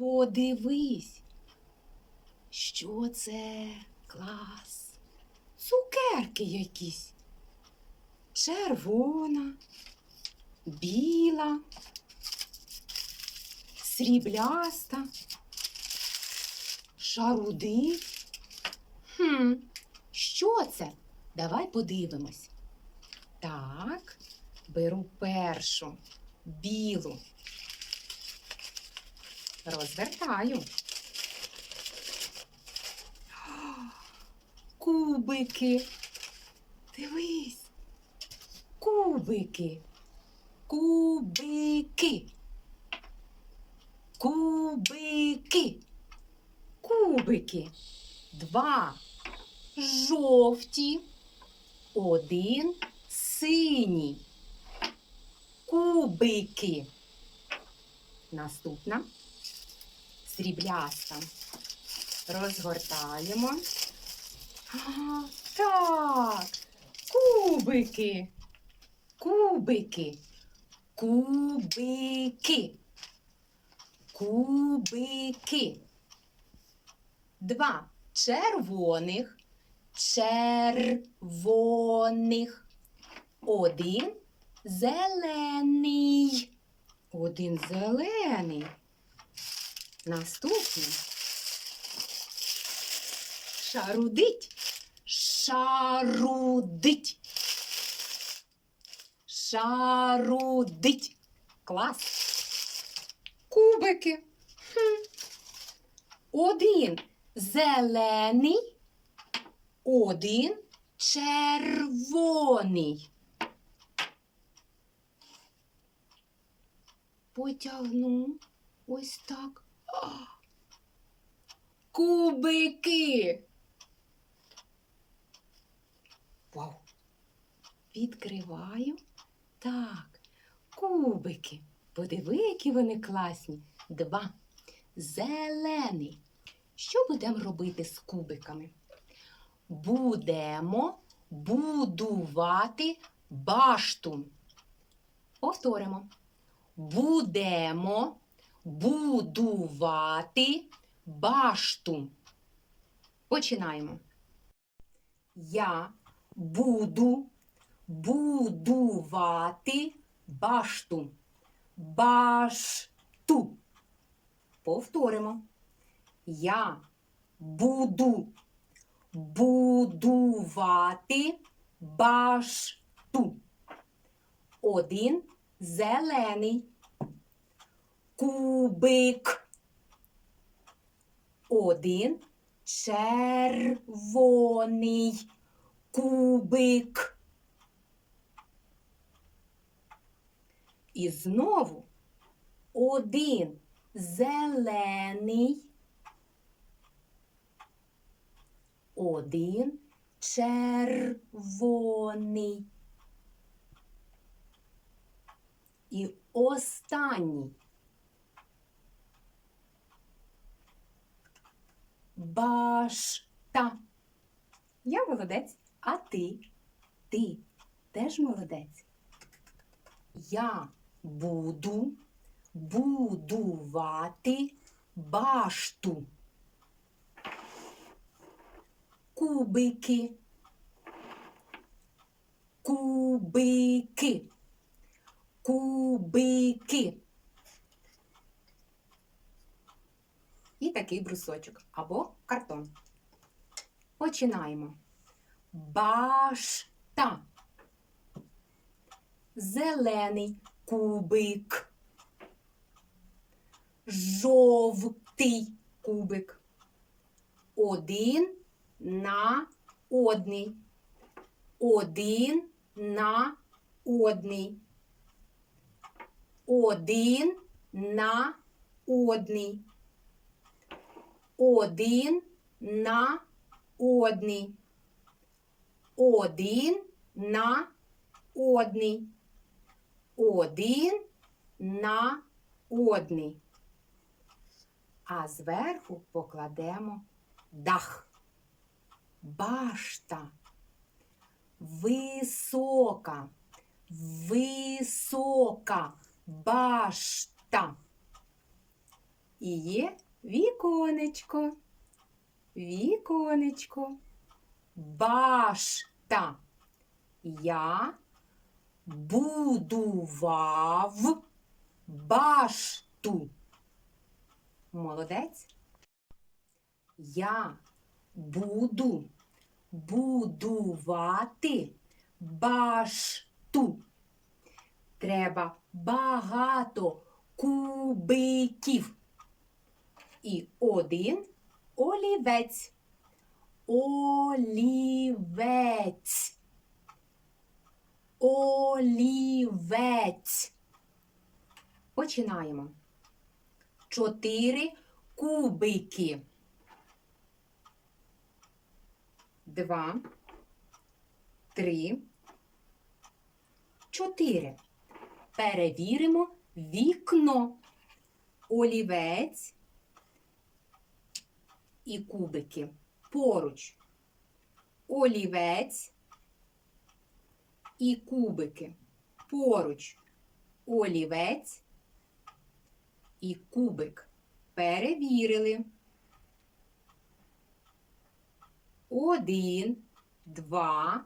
Подивись. Що це клас? Цукерки якісь. Червона, біла, срібляста, шаруди. Хм, що це? Давай подивимось. Так, беру першу білу. Розвертаю. Кубики. Дивись. Кубики. Кубики. Кубики. Кубики. Два жовті. Один синій. Кубики. Наступна срібляста. Розгортаємо. А, так, кубики. Кубики. Кубики. Кубики. Два червоних. Червоних. Один зелений. Один зелений. Наступний. Шарудить. Шарудить. Шарудить. Клас. Кубики. Хм. Один зелений, один червоний. Потягну ось так. Кубики. Вау. Відкриваю. Так, кубики. Подиви, які вони класні. Два. Зелений. Що будемо робити з кубиками? Будемо будувати башту. Повторимо. Будемо будувати башту. Починаємо. Я буду будувати башту. Башту. Повторимо. Я буду будувати башту. Один зелений кубик. Один червоний кубик. І знову один зелений, один червоний. І останній. Башта. Я молодець, а ти? Ти теж молодець. Я буду будувати башту. Кубики. Кубики. Кубики. І такий брусочок або картон. Починаємо. Башта. Зелений кубик. Жовтий кубик. Один на одний. Один на одний. Один на одний. Один на одний. Один на одний. Один на одний. А зверху покладемо дах. Башта. Висока. Висока башта. і є віконечко. Віконечко. Башта. Я будував башту. Молодець. Я буду будувати башту. Треба багато кубиків. І один олівець. Олівець. Олівець. Починаємо. Чотири кубики. Два. Три. Чотири. Перевіримо вікно. Олівець і кубики поруч. Олівець і кубики поруч. Олівець і кубик. Перевірили. Один, два,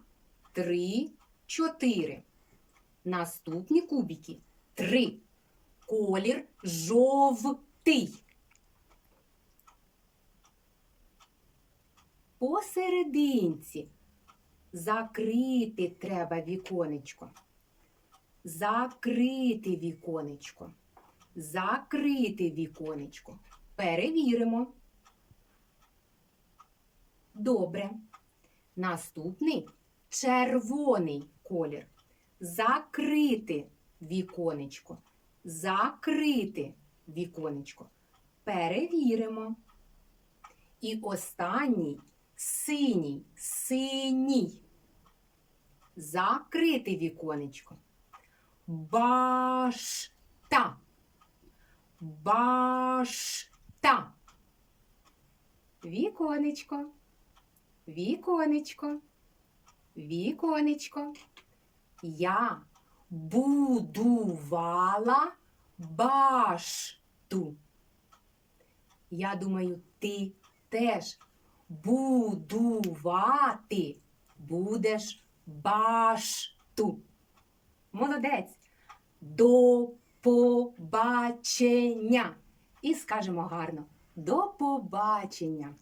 три, чотири. Наступні кубики. Три. Колір жовтий. Посерединці закрити треба віконечко. Закрити віконечко. Закрити віконечко. Перевіримо. Добре. Наступний червоний колір. Закрити віконечко. Закрити віконечко. Перевіримо. І останній синій, синій. Закрити віконечко. Башта. Башта. Віконечко. Віконечко. Віконечко. Я будувала башту. Я думаю, ти теж будувати будеш башту. Молодець. До побачення. І скажемо гарно. До побачення.